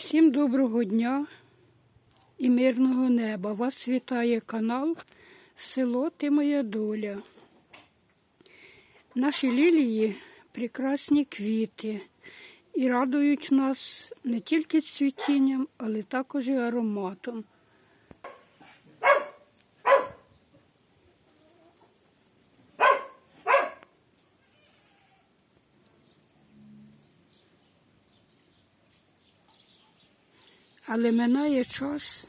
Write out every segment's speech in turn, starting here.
Всім доброго дня і мирного неба. Вас вітає канал Село Ти Моя Доля. Наші лілії прекрасні квіти і радують нас не тільки цвітінням, але також і ароматом. Але минає час,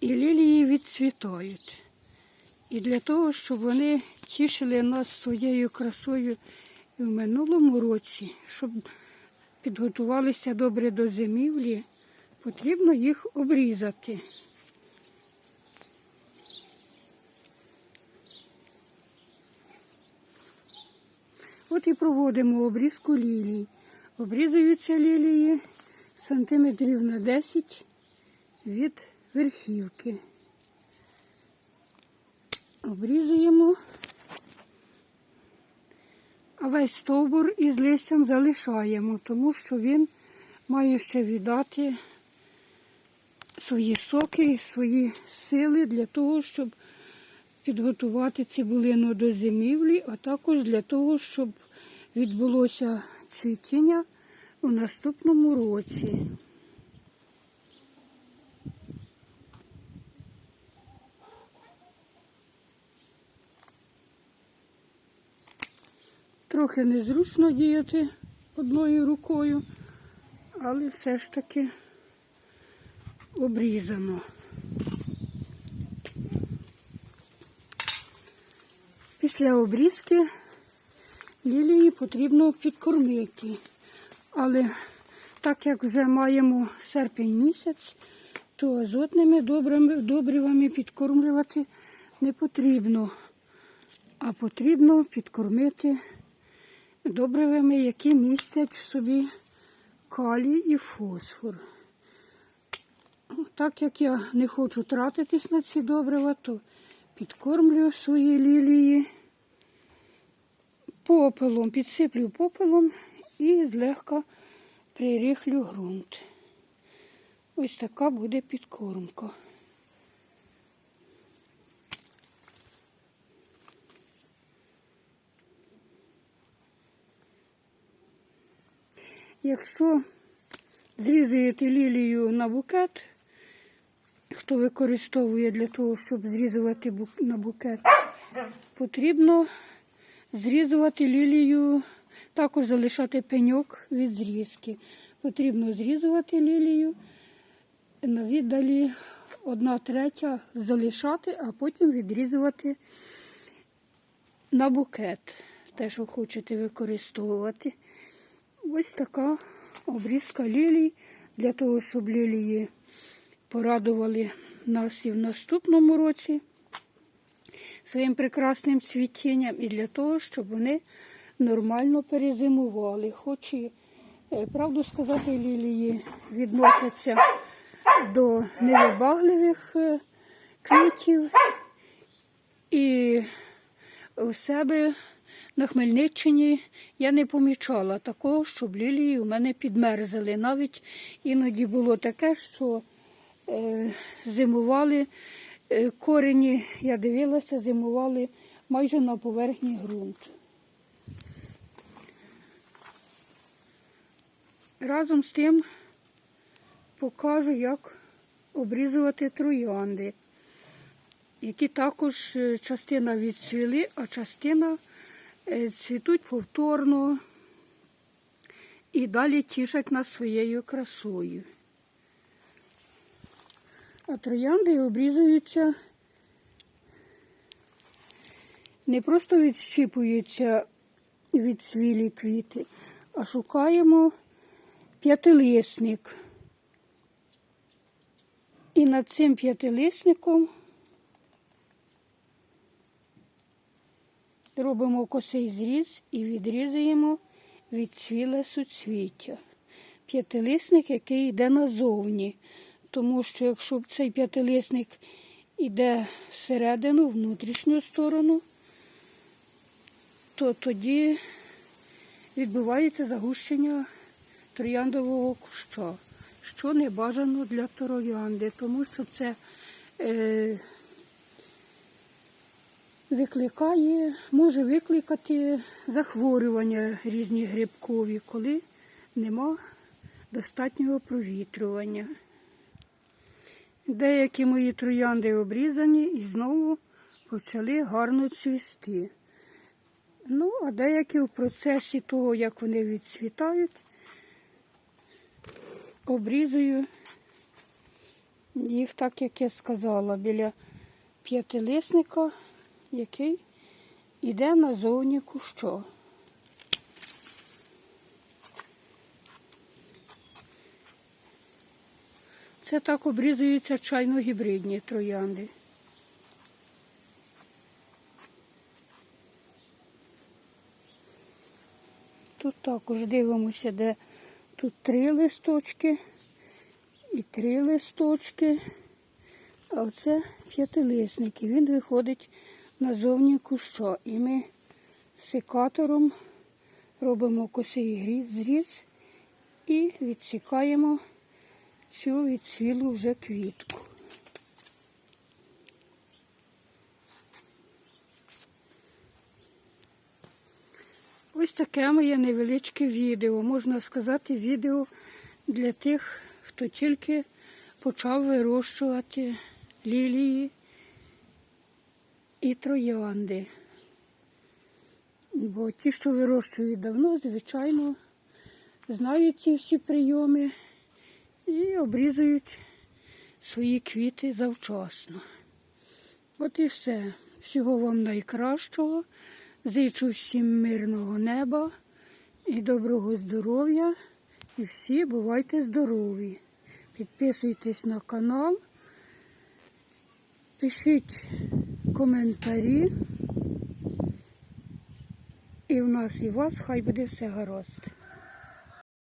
і лілії відцвітають. І для того, щоб вони тішили нас своєю красою і в минулому році, щоб підготувалися добре до зимівлі, потрібно їх обрізати. От і проводимо обрізку лілій. Обрізуються лілії сантиметрів на 10 від верхівки. Обрізуємо, а весь стовбур із листям залишаємо, тому що він має ще віддати свої соки свої сили для того, щоб підготувати цибулину до зимівлі, а також для того, щоб відбулося цвітіння у наступному році. Трохи незручно діяти одною рукою, але все ж таки обрізано. Після обрізки лілії потрібно підкормити. Але так як вже маємо серпень місяць, то азотними добривами підкормлювати не потрібно, а потрібно підкормити добривами, які містять в собі калій і фосфор. Так як я не хочу тратитись на ці добрива, то підкормлюю свої лілії попелом, підсиплю попелом і злегка пририхлю ґрунт. Ось така буде підкормка. Якщо зрізуєте лілію на букет, хто використовує для того, щоб зрізувати на букет, потрібно зрізувати лілію, також залишати пеньок від зрізки. Потрібно зрізувати лілію на віддалі одна третя залишати, а потім відрізувати на букет. Те, що хочете використовувати. Ось така обрізка лілій для того, щоб лілії порадували нас і в наступному році своїм прекрасним цвітінням і для того, щоб вони нормально перезимували. Хоч і, е, правду сказати, лілії відносяться до невибагливих е, квітів. І в себе на Хмельниччині я не помічала такого, щоб лілії у мене підмерзли. Навіть іноді було таке, що е, зимували корені, я дивилася, зимували майже на поверхні ґрунту. Разом з тим покажу, як обрізувати троянди, які також е, частина відцвіли, а частина е, цвітуть повторно і далі тішать нас своєю красою. А троянди обрізуються, не просто відщіпуються відцвілі квіти, а шукаємо п'ятилисник. І над цим п'ятилисником робимо косий зріз і відрізуємо відцвіле суцвіття. П'ятилисник, який йде назовні, тому що якщо цей п'ятилисник йде всередину, внутрішню сторону, то тоді відбувається загущення трояндового куща. що не бажано для троянди, тому що це е, викликає, може викликати захворювання різні грибкові, коли нема достатнього провітрювання. Деякі мої троянди обрізані і знову почали гарно цвісти. Ну, а деякі в процесі того, як вони відцвітають, обрізую їх так, як я сказала, біля п'ятилисника, який йде назовні куща. Це так обрізуються чайно-гібридні троянди. Тут також дивимося, де тут три листочки і три листочки. А оце п'ятилисник. І він виходить назовні куща. І ми секатором робимо косий зріз і відсікаємо цю відцвілу вже квітку. Ось таке моє невеличке відео. Можна сказати, відео для тих, хто тільки почав вирощувати лілії і троянди. Бо ті, що вирощують давно, звичайно, знають ці всі прийоми і обрізують свої квіти завчасно. От і все. Всього вам найкращого. Зичу всім мирного неба і доброго здоров'я. І всі бувайте здорові. Підписуйтесь на канал, пишіть коментарі. І в нас і у вас хай буде все гаразд.